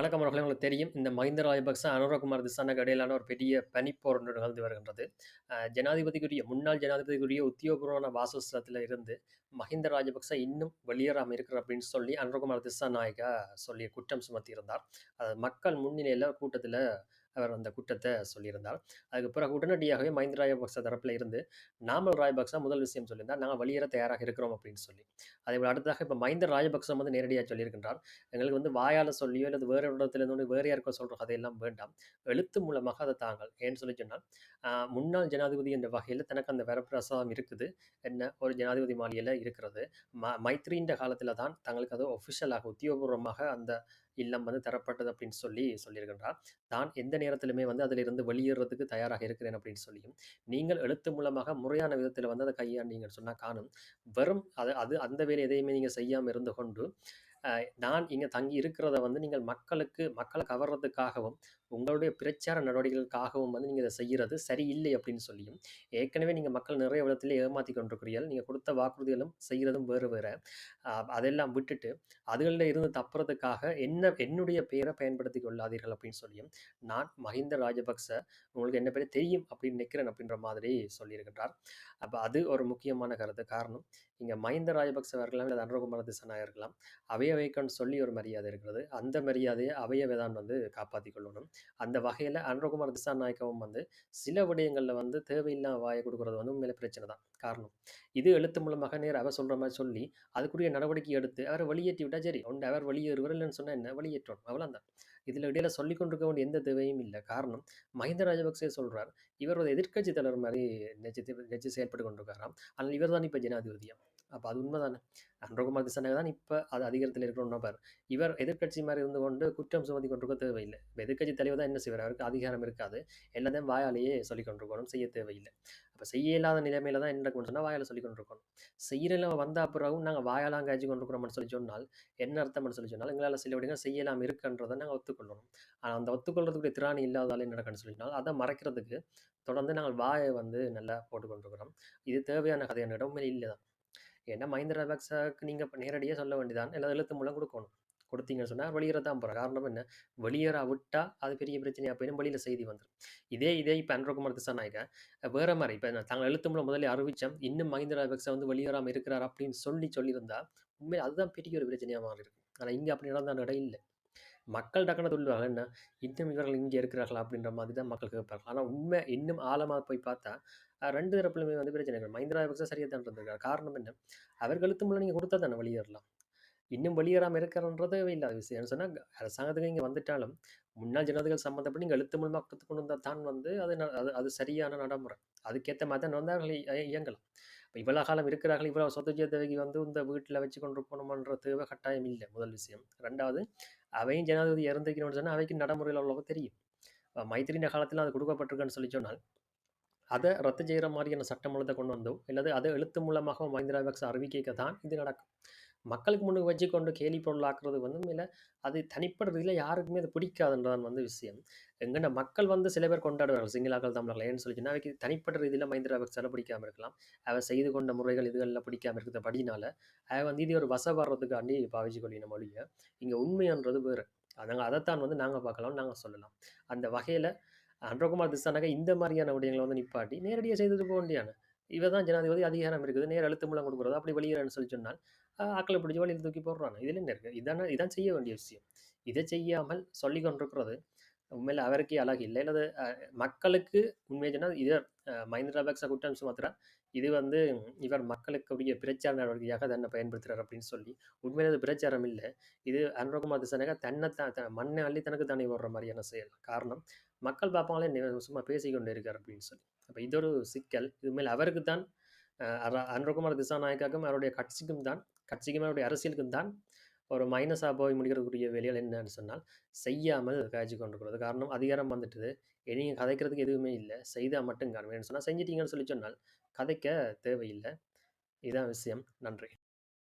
வணக்கம் அவர்களே உங்களுக்கு தெரியும். இந்த மஹிந்த ராஜபக்ச அனுரகுமார் திசானக்கு இடையிலான ஒரு பெரிய பனிப்போர் ஒன்று நிகழ்ந்து வருகின்றது. ஜனாதிபதிக்குரிய முன்னாள் ஜனாதிபதிக்குரிய உத்தியோகபூர்வமான வாசஸ்தலத்தில் இருந்து மஹிந்த ராஜபக்ச இன்னும் வெளியேறாமல் இருக்கிற அப்படின்னு சொல்லி அனுரகுமார் திசாநாயகா சொல்லி குற்றம் சுமத்தியிருந்தார். அது மக்கள் முன்னிலையில் கூட்டத்தில் அவர் அந்த குற்றத்தை சொல்லியிருந்தார். அதுக்கு பிறகு உடனடியாகவே மஹிந்த ராஜபக்ச தரப்பில் இருந்து நாமல் ராஜபக்ச முதல் விஷயம் சொல்லியிருந்தார் நாங்கள் வெளியேற தயாராக இருக்கிறோம் அப்படின்னு சொல்லி. அதே போல் அடுத்ததாக இப்போ மஹிந்த ராஜபக்சம் வந்து நேரடியாக சொல்லியிருக்கின்றார். எங்களுக்கு வந்து வாயால் சொல்லியோ அல்லது வேறு இடத்துல இருந்து வேறு யாருக்கோ சொல்கிற கதையெல்லாம் வேண்டாம். எழுத்து மூலமாக அதை தாங்கள். ஏன்னு சொல்லி சொன்னால் முன்னாள் ஜனாதிபதி என்ற வகையில் தனக்கு அந்த வரப்பிரசாதம் இருக்குது. என்ன? ஒரு ஜனாதிபதி மாளிகையில் இருக்கிறது. ம மைத்ரின்ற காலத்தில் தான் தங்களுக்கு அது ஒஃபிஷியலாக உத்தியோகபூர்வமாக அந்த இல்லம் வந்து தரப்பட்டது அப்படின்னு சொல்லி சொல்லியிருக்கின்றார். தான் எந்த நேரத்திலுமே வந்து அதிலிருந்து வெளியேறதுக்கு தயாராக இருக்கிறேன் அப்படின்னு சொல்லியும் நீங்கள் எழுத்து மூலமாக முறையான விதத்தில் வந்து அதை கையாண்டீங்கன்னு சொன்னால் காணும். வெறும் அது அது அந்த வேலை எதையுமே நீங்கள் செய்யாமல் இருந்து கொண்டு நான் இங்கே தங்கி இருக்கிறத வந்து நீங்கள் மக்களுக்கு மக்களை கவர்றதுக்காகவும் உங்களுடைய பிரச்சார நடவடிக்கைகளுக்காகவும் வந்து நீங்கள் இதை செய்கிறது சரியில்லை அப்படின்னு சொல்லியும் ஏற்கனவே நீங்கள் மக்கள் நிறைய விதத்திலே ஏமாற்றி கொண்டிருக்கிறீர்கள். நீங்கள் கொடுத்த வாக்குறுதிகளும் செய்கிறதும் வேறு வேறு. அதெல்லாம் விட்டுட்டு அதுகளில் இருந்து தப்புறதுக்காக என்ன என்னுடைய பெயரை பயன்படுத்தி கொள்ளாதீர்கள் அப்படின்னு சொல்லியும் நான் மஹிந்த ராஜபக்ச உங்களுக்கு என்ன பேர் தெரியும் அப்படின்னு நினைக்கிறேன் அப்படின்ற மாதிரி சொல்லியிருக்கின்றார். அப்போ அது ஒரு முக்கியமான கருத்து. காரணம் இங்கே மஹிந்த ராஜபக்ச இருக்கலாம் இல்லை அனுரகுமார திசனாக இருக்கலாம் அவையவைக்கன்னு சொல்லி ஒரு மரியாதை இருக்கிறது. அந்த மரியாதையை அவையவை தான் வந்து காப்பாற்றி கொள்ளணும். அந்த வகையில் அனுரகுமார் திசாநாயக்கவும் வந்து சில விடயங்களில் வந்து தேவையில்லாம வாயை கொடுக்குறது வந்து உண்மையில பிரச்சனை தான். காரணம் இது எழுத்து மூலமாக நேர் அவர் சொல்கிற மாதிரி சொல்லி அதுக்குரிய நடவடிக்கை எடுத்து அவர் வெளியேற்றி விட்டால் சரி ஒன்று அவர் வெளியேறுவர் இல்லைன்னு சொன்னால் என்ன? வெளியேற்றணும். அவ்வளோதான் இதில் இடையில சொல்லி கொண்டிருக்க வேண்டிய எந்த தேவையும் இல்லை. காரணம் மஹிந்த ராஜபக்சே சொல்றார் இவர் ஒரு எதிர்க்கட்சி தலைவர் மாதிரி நெச்சு நெச்சு செயல்பட்டு கொண்டிருக்காராம். ஆனால் இவர் தான் இப்போ ஜனாதிபதியாம். அப்போ அது உண்மைதானே? அன்றகுமார் திசானக தான் இப்போ அது அதிகாரத்தில் இருக்கிற நபர் இவர் எதிர்க்கட்சி மாதிரி இருந்து கொண்டு குற்றம் சுமதி கொண்டிருக்க தேவையில்லை. இப்போ எதிர்க்கட்சி தலைவர் தான் என்ன செய்வார்? அவருக்கு அதிகாரம் இருக்காது. எல்லாத்தையும் வாயாலேயே சொல்லி கொண்டிருக்கணும் செய்ய தேவையில்லை. அப்போ செய்ய இல்லாத நிலைமையில தான் என்ன நடக்கும்னு சொன்னால் வாயால் சொல்லி கொண்டிருக்கணும். செய்யலாம் வந்த அப்புறம் நாங்கள் வாயாலாம் காய்ச்சி கொண்டிருக்கிறோம்னு சொல்லி சொன்னால் என்ன அர்த்தம்னு சொல்லி சொன்னால் எங்களால் சில விடங்கள் செய்யலாம் இருக்குன்றதை நாங்கள் ஒத்துக்கொள்ளணும். ஆனால் அந்த ஒத்துக்கொள்றதுக்குரிய திராணி இல்லாதால என்ன நடக்குன்னு சொல்லினால் அதை மறைக்கிறதுக்கு தொடர்ந்து நாங்கள் வாயை வந்து நல்லா போட்டுக்கொண்டிருக்கிறோம். இது தேவையான கதையான இடம் இல்லை தான் ஏன்னா மஹிந்திர ராஜபக்சக்கு நீங்கள் இப்போ நேரடியாக சொல்ல வேண்டியதான்? இல்லை எழுத்து மூலம் கொடுக்கணும். கொடுத்தீங்கன்னு சொன்னால் வெளியேற தான் போகிற காரணம் என்ன? வெளியேற விட்டால் அது பெரிய பிரச்சனையாக போயிடும். வெளியில் செய்தி வந்துடும் இதே இதே இப்போ அன்றகுமார் திசாநாயக வேற மாதிரி இப்போ நான் தாங்கள் எழுத்து மூலம் முதல்ல அறிவித்தோம் இன்னும் மஹிந்திர ராஜபக்ச வந்து வெளியேறாமல் இருக்கிறார் அப்படின்னு சொல்லி சொல்லியிருந்தா உண்மையில் அதுதான் பெரிய ஒரு பிரச்சனையாக மாறி ஆனால் இங்கே அப்படி நடந்த இடம் இல்லை மக்கள் டக்குன்னு சொல்லுவாங்க என்ன? இன்னும் இவர்கள் இங்கே இருக்கிறார்களா அப்படின்ற மாதிரி தான் மக்கள் கேட்பார்கள். ஆனால் உண்மை இன்னும் ஆழமாக போய் பார்த்தா ரெண்டு தரப்புலையுமே வந்து பிரச்சனைகள் மஹிந்த ராஜபக்ச சரியாக தான் இருந்திருக்காரு. காரணம் என்ன? அவர் எழுத்து நீங்கள் கொடுத்தா தானே வெளியேறலாம். இன்னும் வெளியேறாமல் இருக்கிறன்றது இல்லாத விஷயம். சொன்னால் அரசாங்கத்துக்கு இங்கே வந்துட்டாலும் முன்னாள் ஜனாதிகள் சம்மந்தப்பட்டு நீங்கள் எழுத்து மூலமாக கொடுத்து கொண்டு வந்தால் தான் வந்து அது அது அது சரியான நடைமுறை. அதுக்கேற்ற மாதிரி தான் வந்து அவர்கள் இயங்கலாம். இப்போ இவ்வளோ காலம் இருக்கிறார்கள் இவ்வளோ சொத்து தேவைக்கு வந்து இந்த வீட்டில் வச்சு கொண்டு போகணுமன்ற தேவை கட்டாயம் இல்லை. முதல் விஷயம். ரெண்டாவது அவையும் ஜனாதிபதி இறந்துக்கணும்னு சொன்னால் அவைக்கு நடைமுறையில் உள்ளவங்க தெரியும். மைத்திரின காலத்தில் அது கொடுக்கப்பட்டிருக்குன்னு சொல்லி சொன்னால் அதை ரத்து செய்கிற மாதிரியான சட்டமூலத்தை கொண்டு வந்தோம் அல்லது அதை எழுத்து மூலமாக மஹிந்திராபக்ஸ் அறிவிக்க தான் இது நடக்கும். மக்களுக்கு முன்னுக்கு வச்சு கொண்டு கேலி பொருளாக்குறது வந்து இல்லை. அது தனிப்பட்ட ரீதியில் யாருக்குமே அது பிடிக்காதுன்றதான் வந்து விஷயம். எங்கன்னா மக்கள் வந்து சில பேர் கொண்டாடுவார்கள். சிங்களாக்கள் தமிழர்கள் ஏன்னு சொல்லி அவைக்கு தனிப்பட்ட ரீதியில் மஹிந்த ராஜபக்சால பிடிக்காம இருக்கலாம். அவ செய்து கொண்ட முறைகள் இதுகளில் பிடிக்காம இருக்கிற படினால அவ வந்து இது ஒரு வசப்படுறதுக்காண்டி பாவிச்சு கொள்ளின மொழியை இங்கே உண்மைன்றது வேறு. அதனால் அதைத்தான் வந்து நாங்கள் பார்க்கலாம் நாங்கள் சொல்லலாம். அந்த வகையில் அன்றகுமார் திசானாக இந்த மாதிரியான விடயங்களை வந்து நிப்பாட்டி நேரடியாக செய்தது போக வேண்டியான இவ தான் ஜனாதிபதி அதிகாரம் இருக்குது. நேர் எழுத்து மூலம் கொடுக்குறது. அப்படி வெளியேறன்னு சொல்லி சொன்னால் ஆக்களை பிடிச்சி வழியில் தூக்கி போடுறாங்க. இதில் என்ன இருக்குது இதான இதான் செய்ய வேண்டிய விஷயம். இதை செய்யாமல் சொல்லி கொண்டிருக்கிறது உண்மையில் அவருக்கே அழகு. இல்லை அல்லது மக்களுக்கு உண்மையை சொன்னால் இது அஹ், மஹிந்த ராஜபக்ச குற்றம் சுமத்துறார் இது வந்து இவர் மக்களுக்கு உரிய பிரச்சார நடவடிக்கையாக தன்னை பயன்படுத்துகிறார் அப்படின்னு சொல்லி. உண்மையில அது பிரச்சாரம் இல்லை. இது அனுரகுமார் திசனக தன்னை தான் த- மண்ணை அள்ளி தனக்கு தானே ஓடுற மாதிரியான செயல். காரணம் மக்கள் பார்ப்பாங்களே சும்மா பேசிக்கொண்டு இருக்கார் அப்படின்னு சொல்லி. அப்போ இது ஒரு சிக்கல். இது மேல் அவருக்கு தான் அஹ், திசாநாயக்காக்கும் அவருடைய கட்சிக்கும் தான் கட்சிக்கும் அவருடைய அரசியலுக்கும் தான் ஒரு மைனஸாக போய் முடிக்கிறதுக்குரிய வேலைகள் என்னன்னு சொன்னால் செய்யாமல் காய்ச்சி கொண்டிருக்கிறது. காரணம் அதிகாரம் வந்துட்டுது. நீங்கள் கதைக்கிறதுக்கு எதுவுமே இல்லை. செய்தால் மட்டும் காரணம் சொன்னால் செஞ்சிட்டீங்கன்னு சொல்லி சொன்னால் கதைக்க தேவையில்லை. இதுதான் விஷயம். நன்றி.